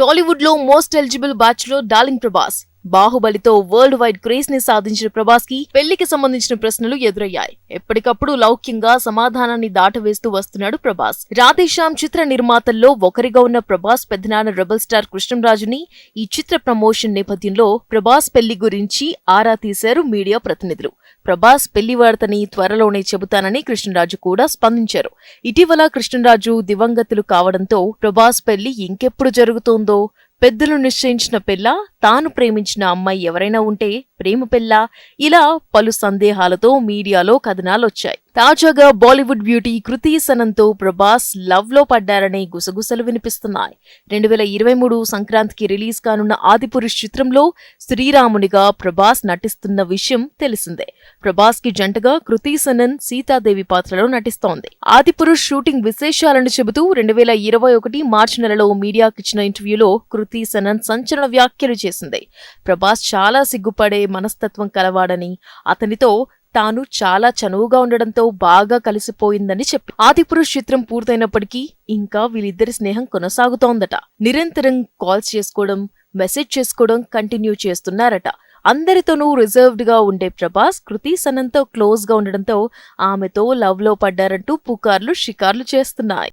టాలీవుడ్లో most eligible బ్యాచ్లో darling Prabhas. బాహుబలితో వరల్డ్ వైడ్ క్రేజ్ని సాధించిన ప్రభాస్కి పెళ్ళికి సంబంధించిన ప్రశ్నలు ఎదురయ్యాయి. ఎప్పటికప్పుడు లౌక్యంగా సమాధానాన్ని దాటవేస్తూ వస్తున్నాడు ప్రభాస్. రాధేశ్యామ్ చిత్ర నిర్మాతల్లో ఒకరిగా ఉన్న ప్రభాస్ పెద్దనాన్న రెబల్ స్టార్ కృష్ణంరాజుని ఈ చిత్ర ప్రమోషన్ నేపథ్యంలో ప్రభాస్ పెళ్ళి గురించి ఆరా తీశారు మీడియా ప్రతినిధులు. ప్రభాస్ పెళ్ళి వార్తని త్వరలోనే చెబుతానని కృష్ణరాజు కూడా స్పందించారు. ఇటీవల కృష్ణరాజు దివంగతులు కావడంతో ప్రభాస్ పెళ్ళి ఇంకెప్పుడు జరుగుతోందో పెద్దలు నిశ్చయించిన పిల్ల తాను ప్రేమించిన అమ్మాయి ఎవరైనా ఉంటే ప్రేమ పెళ్ళ ఇలా పలు సందేహాలతో మీడియాలో కథనాలొచ్చాయి. తాజాగా బాలీవుడ్ బ్యూటీ కృతి సనంతో ప్రభాస్ లవ్లో పడ్డారనే గుసగుసలు వినిపిస్తున్నాయి. రెండు వేల ఇరవై మూడు సంక్రాంతికి రిలీజ్ కానున్న ఆదిపురుష్ చిత్రంలో శ్రీరామునిగా ప్రభాస్ నటిస్తున్న విషయం తెలిసిందే. ప్రభాస్కి జంటగా కృతి సనన్ సీతాదేవి పాత్రలో నటిస్తోంది. ఆదిపురుష్ షూటింగ్ విశేషాలను చెబుతూ రెండు వేల ఇరవై ఒకటి మార్చి నెలలో మీడియాకిచ్చిన ఇంటర్వ్యూలో కృతి సనన్ సంచలన వ్యాఖ్యలు చేసింది. ప్రభాస్ చాలా సిగ్గుపడే మనస్తత్వం కలవాడని అతనితో తాను చాలా చనువుగా ఉండడంతో బాగా కలిసిపోయిందని చెప్పి ఆదిపురుష్ చిత్రం పూర్తయినప్పటికీ ఇంకా వీళ్ళిద్దరి స్నేహం కొనసాగుతోందట. నిరంతరం కాల్స్ చేసుకోవడం మెసేజ్ చేసుకోవడం కంటిన్యూ చేస్తున్నారట. అందరితోనూ రిజర్వ్డ్గా ఉండే ప్రభాస్ కృతి సనంతో క్లోజ్గా ఉండడంతో ఆమెతో లవ్లో పడ్డారంటూ పుకార్లు షికార్లు చేస్తున్నాయి.